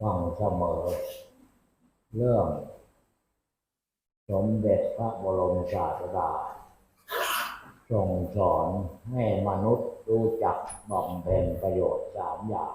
ฟังเสมอ เรื่องสมเด็จพระบรมศาสดาทรงสอนให้มนุษย์รู้จักบำเพ็ญประโยชน์สามอย่าง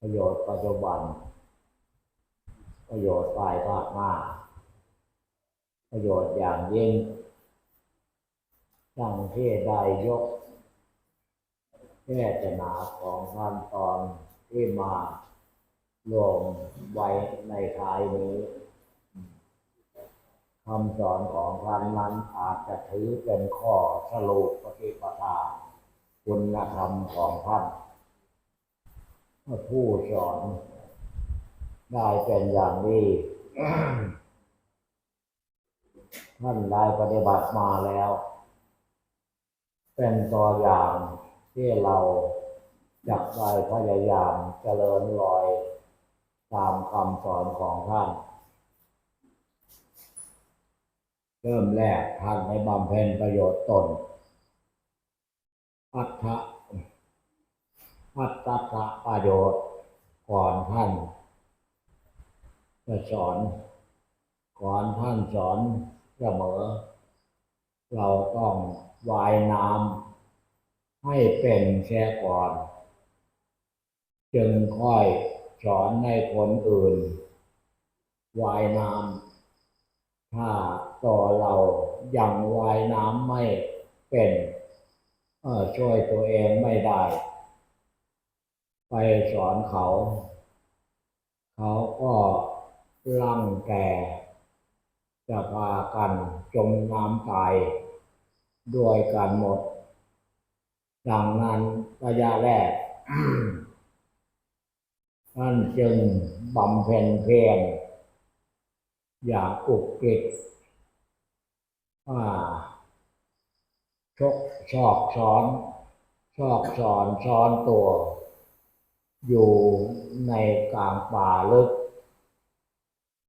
ประโยชน์ปัจจุบัน ประโยชน์ปลายภาคหน้า ประโยชน์อย่างยิ่งดังที่ได้ยกแก้จนาของท่านตอนที่มา รวมไว้ในท้ายนี้คำสอนของท่านนั้นอาจจะถือเป็นข้อสรุปปฏิปทาคุณธรรมของท่านผู้สอนได้เป็นอย่างดีท่านได้ปฏิบัติมาแล้ว เป็นตัวอย่างที่เราจักได้พยายามเจริญรอย ตามคำสอนของท่าน เริ่มแรกท่านให้บำเพ็ญประโยชน์ตน อัตถะอัตตะประโยชน์ก่อนท่านจะสอน ก่อนท่านสอนเสมอ เราต้องวายน้ำให้เป็นแค่ก่อน จึงค่อย สอนในคนอื่นวายน้ำถ้าตัวเรายังวายน้ำไม่เป็นช่วยตัวเองไม่ได้ ไปสอนเขา เขาก็ลังแก่จะพากันจมน้ำตายด้วยกันหมด ดังนั้นระยะแรก ท่านจึงบำเพ็ญเพียรอย่าอุกฤษว่าชกชอกช้อนชอกสอนช้อนตัว อยู่ในกลางป่าลึก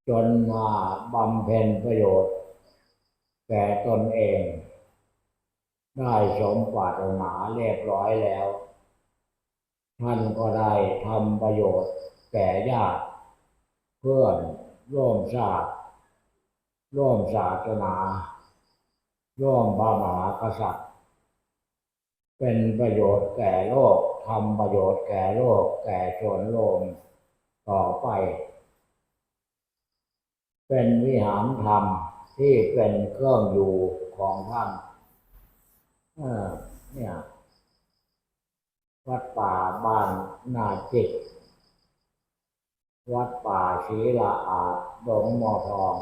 จนมาบำเพ็ญประโยชน์แก่ตนเอง ได้สมปรารถนาเรียบร้อยแล้ว ท่านก็ได้ทำประโยชน์แก่ญาติเพื่อนร่วมชาติร่วมศาสนาร่วมพรมหากษัตริย์ เป็นประโยชน์แก่โลกทำประโยชน์แก่โลก แก่ชนโลกต่อไป เป็นวิหารธรรมที่เป็นเครื่องอยู่ของท่านเนี่ย วัดป่าบ้านนาจิตวัดป่าศรีละอาดดงมอทอง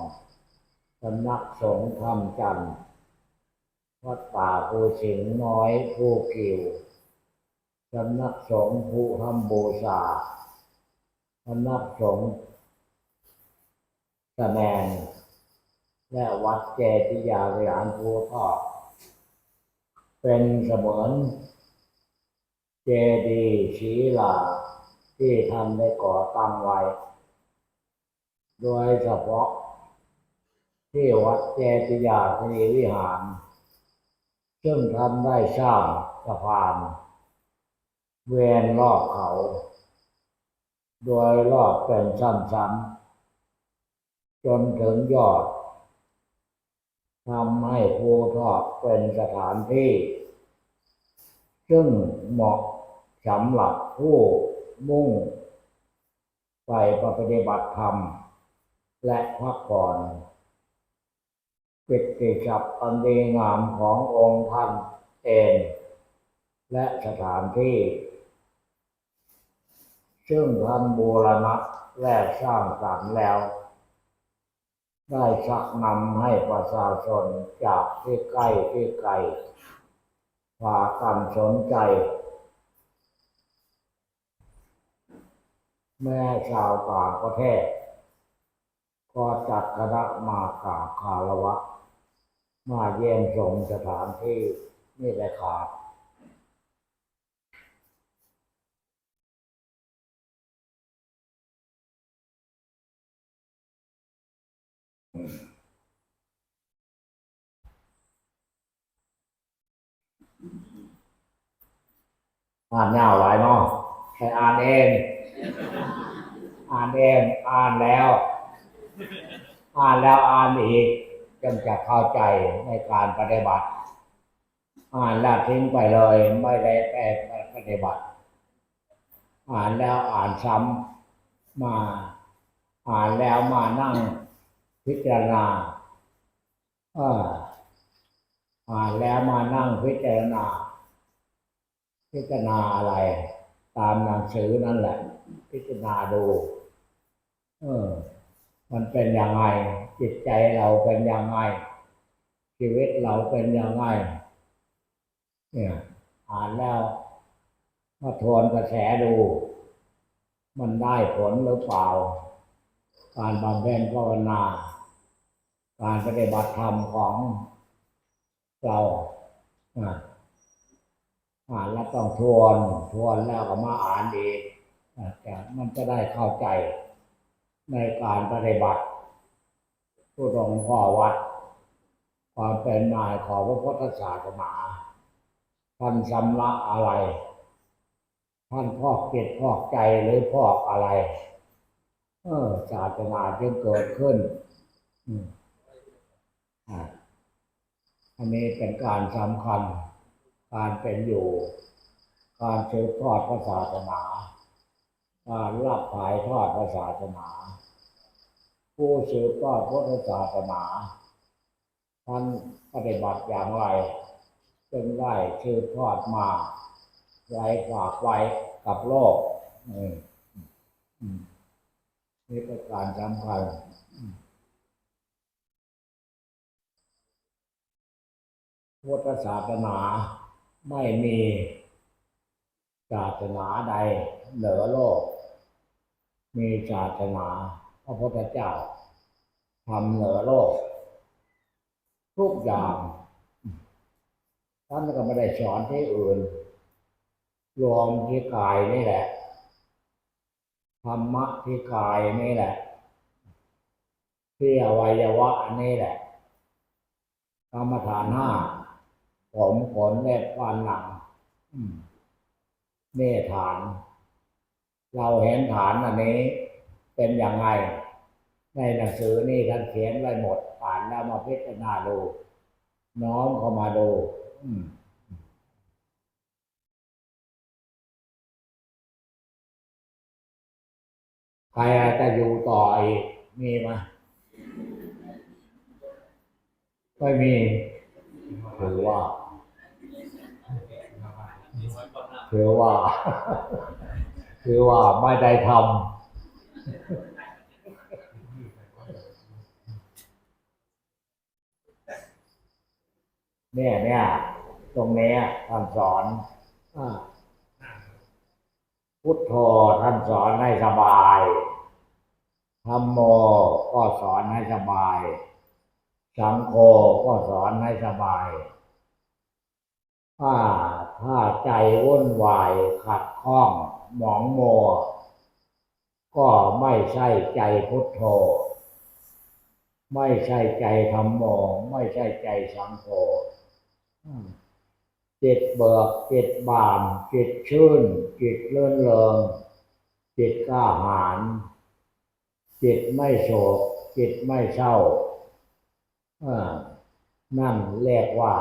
สำนักสงฆ์ธรรมจันทร์วัดป่าภูสิงห์น้อยภูกิวสำนักสงฆ์ภูธรรมบูชาสำนักสงฆ์สะแมนและวัดเจติยาวิหารภูทอกเป็นเสมือน เจดีย์ศีลาที่ท่านได้ก่อตั้งไว้ โดยเฉพาะ ที่วัดเจติยาคณีวิหาร ซึ่งท่านได้สร้างสะพาน เวียนรอบเขา โดยรอบเป็นชั้นๆ จนถึงยอดทำให้ภูทอกเป็นสถานที่ ซึ่งเหมาะ สำหรับผู้มุ่งไปปฏิบัติธรรม และพักผ่อนปิติศัพท์อันดีงามขององค์ท่านเอง และสถานที่ ซึ่งท่านบูรณะและสร้างสรรค์แล้ว ได้ชักนำให้ประชาชนจากที่ใกล้ที่ไกลพากันสนใจ แม่ชาวต่างประเทศ ก็จัดคณะมากราบคารวะ มาเยี่ยมชมสถานที่นี่แหละขาดอ่านยาวหลายเนาะใครอ่านเอง อ่านเองอ่านแล้ว อ่านแล้วอ่านอีกจนจะเข้าใจในการปฏิบัติ อ่านแล้วทิ้งไปเลย ไม่ได้แปลปฏิบัติ อ่านแล้วอ่านซ้ำมา อ่านแล้วมานั่งพิจารณาอออ่านแล้วมานั่งพิจารณา พิจารณาอะไร ตามหนังสือนั่นแหละ พิจารณาดู เออ มันเป็นยังไง จิตใจเราเป็นยังไง ชีวิตเราเป็นยังไง เนี่ยอ่านแล้วมาทวนกระแสดู มันได้ผลหรือเปล่า การบำเพ็ญภาวนา การปฏิบัติธรรมของเราอ่านแล้วต้องทวน ทวนแล้วก็มาอ่านอีก มันจะได้เข้าใจในการปฏิบัติผู้ทรงพ่อวัด ความเป็นนายของพระพุทธศาสนาท่านสำลักอะไร ท่านพอกจิตพอกใจหรือพอกอะไร เออศาสนาจึงเกิดขึ้นอันนี้เป็นการสำคัญ การเป็นอยู่ การสืบทอดพระศาสนา การรับถ่ายทอดพระศาสนา ผู้สืบทอดพุทธศาสนา ท่านปฏิบัติอย่างไรจึงได้สืบทอดมาไว้ฝากไว้กับโลกนี่เป็นการสำคัญพุทธศาสนาไม่มีศาสนาใดเหนือโลก มีศาสนาพระพุทธเจ้าทำเหนือโลก ทุกอย่างท่านก็ไม่ได้สอนที่อื่น รวมที่กายนี่แหละ ธรรมะที่กายนี่แหละ ที่อวัยวะนี่แหละกรรมฐานห้าผมขนเล็บฟันหนังอืมนี่ฐาน เราเห็นฐานอันนี้เป็นอย่างไงในหนังสือนี่ท่านเขียนไว้หมดอ่านแล้วมาพิจารณาดูน้อมเข้ามาดูใครจะอยู่ต่ออีกมีไหมไม่มีถือว่าถือว่า ถือว่าไม่ได้ทำเนี่ยเนี่ยตรงนี้ท่านสอนอพุทโธท่านสอนให้สบายธรรมโมก็สอนให้สบาย สังโฆก็สอนให้สบาย ถ้าถ้าใจวุ่นวายขัดข้อง หมองโมวก็ไม่ใช่ใจพุทโธ ไม่ใช่ใจธรรมโมไม่ใช่ใจสังโฆจิตเบิกจิตบานจิตชื่น จิตเลื่อนเริงจิตกล้าหาญจิตไม่โศก จิตไม่เศร้าอ่านั่นเรียกว่า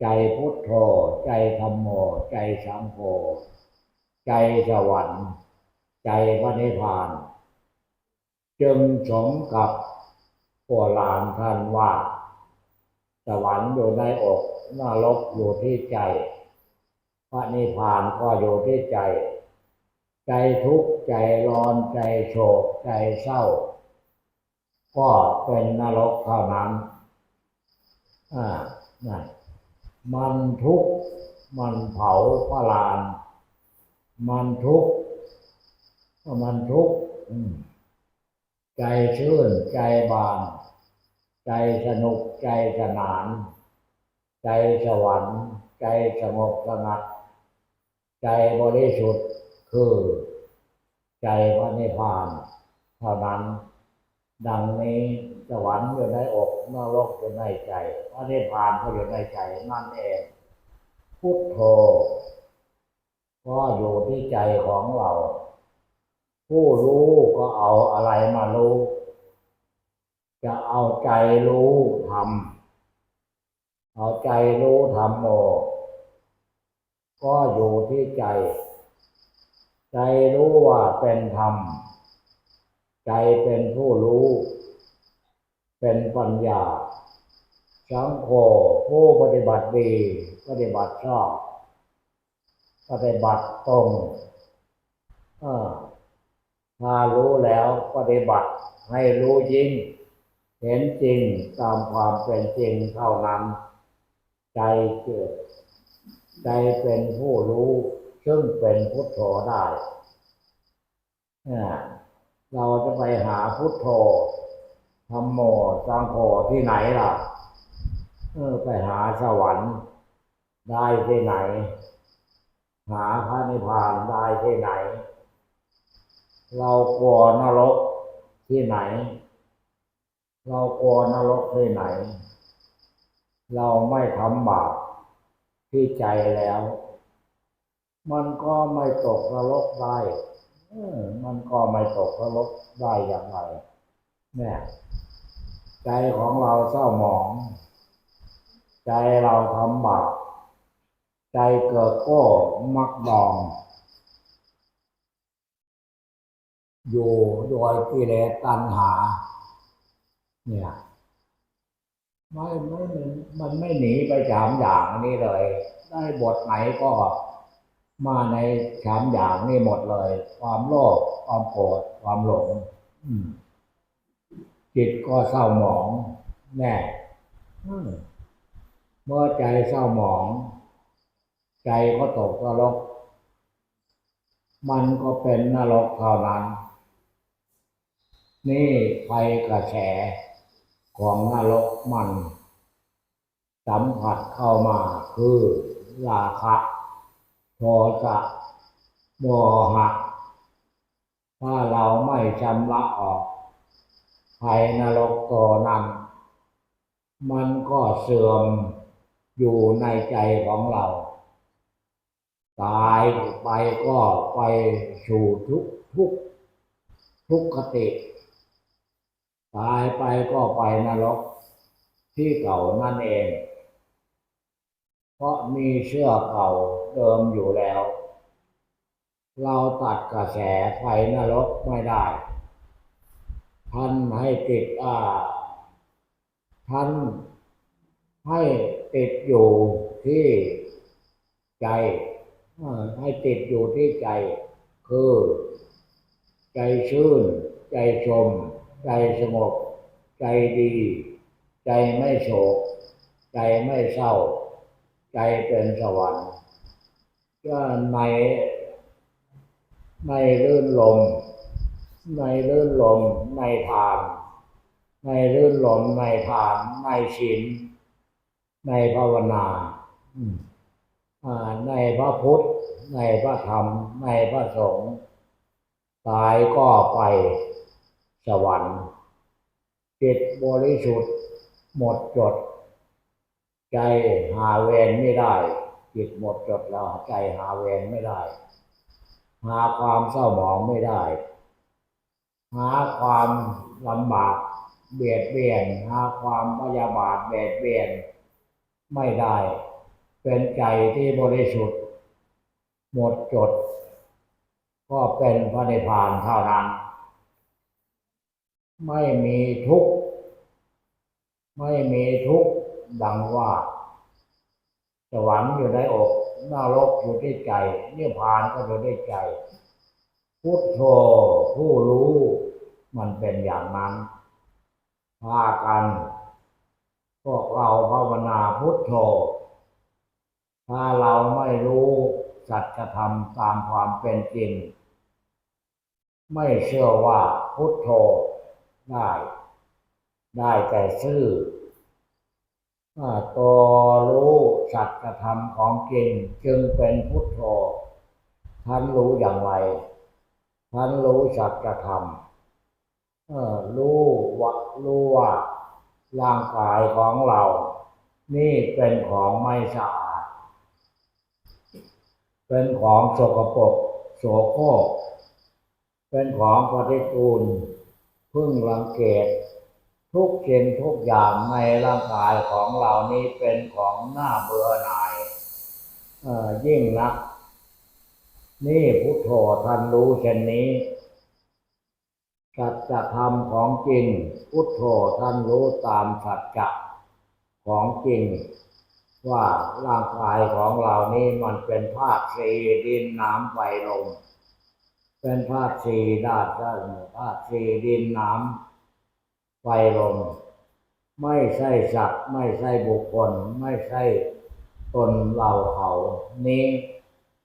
ใจพุทโธ ใจธรรมโม ใจสังโฆ ใจสวรรค์ ใจพระนิพพาน จึงสมกับโบราณท่านว่า สวรรค์อยู่ในอกนรกอยู่ที่ใจ พระนิพพานก็อยู่ที่ใจ ใจทุกข์ใจร้อนใจโศกใจเศร้า ก็เป็นนรกเท่านั้นอ่านั่นมันทุกข์มันเผาพระลาน มันทุกข์มันทุกข์ใจชื่น ใจบาน ใจสนุก ใจสนาน ใจสวรรค์ ใจสงบสงัด ใจบริสุทธิ์คือ ใจพระนิพพานเท่านั้น ดังนี้สวรรค์อยู่ในอกนรกอยู่ในใจพระนิพพานก็อยู่ในใจนั่นเองพุทโธ ก็อยู่ที่ใจของเรา ผู้รู้ก็เอาอะไรมารู้ จะเอาใจรู้ทำเอาใจรู้ทำโมก็อยู่ที่ใจ ใจรู้ว่าเป็นธรรม ใจเป็นผู้รู้ เป็นปัญญา สังโฆผู้ปฏิบัติดี ปฏิบัติชอบ ปฏิบัติตรงเออถ้ารู้แล้วปฏิบัติให้รู้ยิ่ง เห็นจริงตามความเป็นจริงเท่านั้น ใจเกิดใจเป็นผู้รู้ ซึ่งเป็นพุทโธได้เนี่ยเราจะไปหาพุทโธธรรมโมสังโฆที่ไหนล่ะ เออไปหาสวรรค์ได้ที่ไหน หาพระนิพพานได้ที่ไหน เรากลัวนรกที่ไหน เรากลัวนรกที่ไหน เราไม่ทำบาปที่ใจแล้ว มันก็ไม่ตกนรกได้มันก็ไม่ตกนรกได้อย่างไรเนี่ยใจของเราเศร้าหมอง ใจเราทำบาป ใจเกิดก็มักดอง อยู่โดยกิเลสตัณหา เนี่ยไม่ไม่มันไม่หนีไปสามอย่างนี้เลย ได้บทไหนก็มาในสามอย่างนี้หมดเลย ความโลภความโกรธความหลงจิตก็เศร้าหมองแน่เมื่อใจเศร้าหมอง ใจก็ตกนรก มันก็เป็นนรกเท่านั้น นี่ไฟกระแสของนรกมันสัมผัสเข้ามาคือราคะโทสะโมหะ ถ้าเราไม่ชำระออกไฟนรกตัวนั้น มันก็เสื่อมอยู่ในใจของเรา ตายไปก็ไปสู่ทุกทุกทุกขติ ตายไปก็ไปนรกที่เก่านั่นเอง เพราะมีเชื่อเก่าเดิมอยู่แล้ว เราตัดกระแสไฟนรกไม่ได้ ท่านให้ติดอ่า ท่านให้ติดอยู่ที่ใจ ให้ติดอยู่ที่ใจ คือ ใจชื่น ใจชม ใจสงบ ใจดี ใจไม่โศก ใจไม่เศร้า ใจเป็นสวรรค์ก็ในในเลื่นลม ในเลื่นลม ในทานในเลื่นลม ในทาน ในศีลในภาวนา อืมอ่า ในพระพุทธ ในพระธรรม ในพระสงฆ์ตายก็ไปสวรรค์จิตบริสุทธิ์ หมดจด ใจหาเวรไม่ได้จิตหมดจดแล้วใจหาเวรไม่ได้ หาความเศร้าหมองไม่ได้ หาความลำบากเบียดเบียน หาความพยาบาทเบียดเบียนไม่ได้ เป็นใจที่บริสุทธิ์ หมดจด ก็เป็นพระนิพพานเท่านั้น ไม่มีทุกข์ ไม่มีทุกข์ ดังว่า สวรรค์อยู่ในอกนรกอยู่ที่ใจนิพพานก็อยู่ที่ใจ พุทโธผู้รู้มันเป็นอย่างนั้นพากัน พวกเราภาวนาพุทโธ ถ้าเราไม่รู้สัจธรรมตามความเป็นจริง ไม่เชื่อว่าพุทโธได้ ได้แต่ซื่ออ่าตัวรู้สัจธรรมของจริงจึงเป็นพุทโธท่านรู้อย่างไรท่านรู้สัจธรรมรู้ว่ารู้ว่าร่างกายของเรา นี่เป็นของไม่สะ เป็นของสกปรกโสโครกเป็เป็นของปฏิกูลพึ่งรังเกตทุกสิ่งทุกอย่างในร่างกายของเรานี้เป็นของหน้าเบื่อหน่ายยิ่งนัก นี่พุทโธท่านรู้เช่นนี้สัจธรรมของจริงพุทโธท่านรู้ตามสัจจะของจริง ว่าร่างกายของเรานี้มันเป็นธาตุสี่ดินน้ำไฟลม เป็นธาตุสี่ธาตุธาตุธาตุสี่ดินน้ำไฟลม ไม่ใช่สัตว์ไม่ใช่บุคคล ไม่ใช่ตนเราเขานี้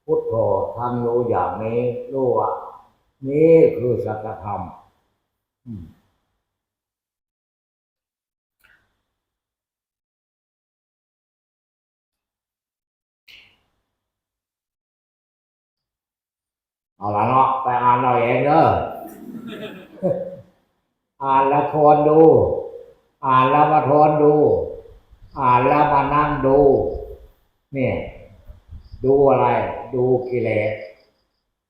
พุทโธท่านรู้อย่างนี้รู้ว่า นี่คือสัจธรรม อืม เอาละเนาะไปอ่านเอาเองเด้ออ่านแล้วทวนดู อ่านแล้วมาทวนดู อ่านแล้วมานั่งดู เนี่ย ดูอะไร ดูกิเลส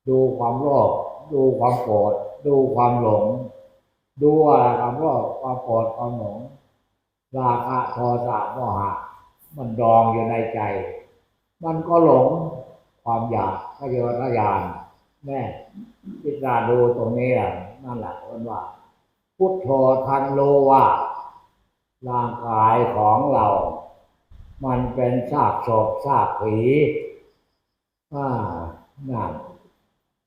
ดูความโลภ ดูความโกรธ ดูความหลง ดูอะไรความโลภ ความโกรธ ความหลง ราคะโทสะโมหะ มันดองอยู่ในใจ มันก็หลงความอยากก็เยอะทะยาน แม่พิจารณาดูตรงนี้อะนั่นแหละมันว่า พุทโธทันรู้ว่าร่างกายของเรา มันเป็นซากศพซากผีอ่านั่น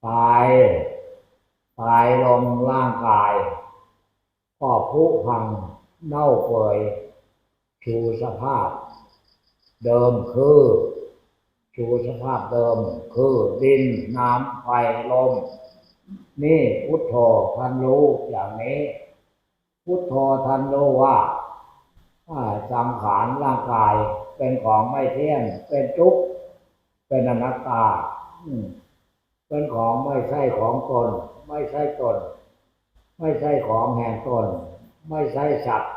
ตายตายลงร่างกายก็ผุพังเน่าเปื่อยชูสภาพ เดิมคือ ชูสภาพเดิม คือดินน้ำไฟลม นี่พุทโธท่านรู้อย่างนี้ พุทโธท่านรู้ว่าอ่าสังขารร่างกายเป็นของไม่เที่ยงเป็นทุกข์เป็นอนัตตาเป็นของไม่ใช่ของตน ไม่ใช่ตน ไม่ใช่ของแห่งตน ไม่ใช่สัตว์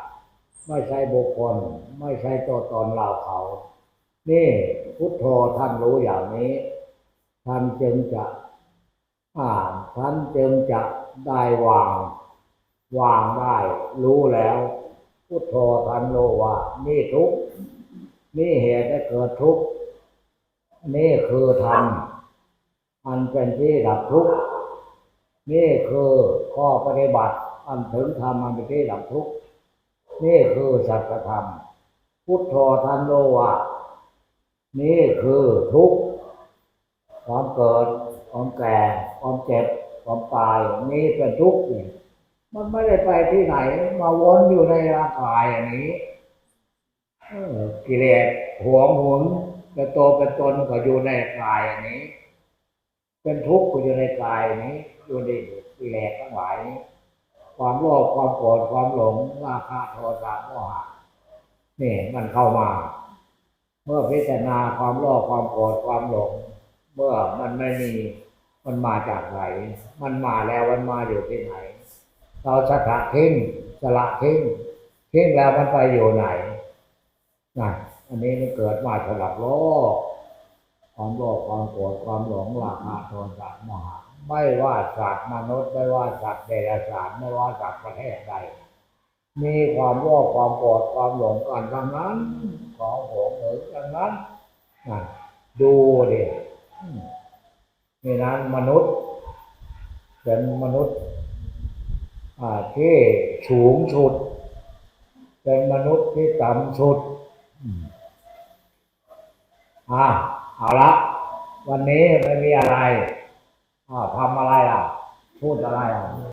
ไม่ใช่บุคคล ไม่ใช่ตัวตนเราเขา นี่พุทโธท่านรู้อย่างนี้ ท่านจึงจะอ่านท่านจึงจะได้วาง วางได้รู้แล้ว พุทโธท่านรู้ว่า นี่ทุกนี่เหตุให้เกิดทุกนี่คือธรรมอันเป็นที่ดับทุกข์นี่คือข้อปฏิบัติ อันถึงธรรมอันเป็นที่ดับทุกข์นี่คือสัจธรรม พุทโธท่านรู้ว่า นี่คือทุกข์ความเกิดความแก่ความเจ็บความตายนี่เป็นทุกข์เนี่ยมันไม่ได้ไปที่ไหน มาวนอยู่ในร่างกายอันนี้กิเลสหวงหุนเป็นตัวเป็นตนก็อยู่ในกายอันนี้ เป็นทุกข์ก็อยู่ในกายอันนี้อยู่ในกิเลสทั้งหลายนี้ความโลภความโกรธความหลงราคะโทสะโมหะนี่มันเข้ามา เมื่อพิจารณาความโลภความโกรธความหลง เมื่อมันไม่มีมันมาจากไหน มันมาแล้วมันมาอยู่ที่ไหน เราสละทิ้งสละทิ้งทิ้งแล้วมันไปอยู่ไหนนะอันนี้มันเกิดมาสลับโลกความโลภความโกรธความหลงราคะโทสะมหะไม่ว่าสัตว์มนุษย์ไม่ว่าสัตว์เดรัจฉานไม่ว่าสัตว์ประเทศใด มีความโลภความโกรธความหลงกันทั้งนั้น ของโหงเหินทั้งนั้นดูดิอืมนี่นั้นมนุษย์ เป็นมนุษย์ที่สูงสุด เป็นมนุษย์ที่ต่ำสุดอ่าเอาละ วันนี้ไม่มีอะไรอ่าทำอะไรอะ พูดอะไรอะ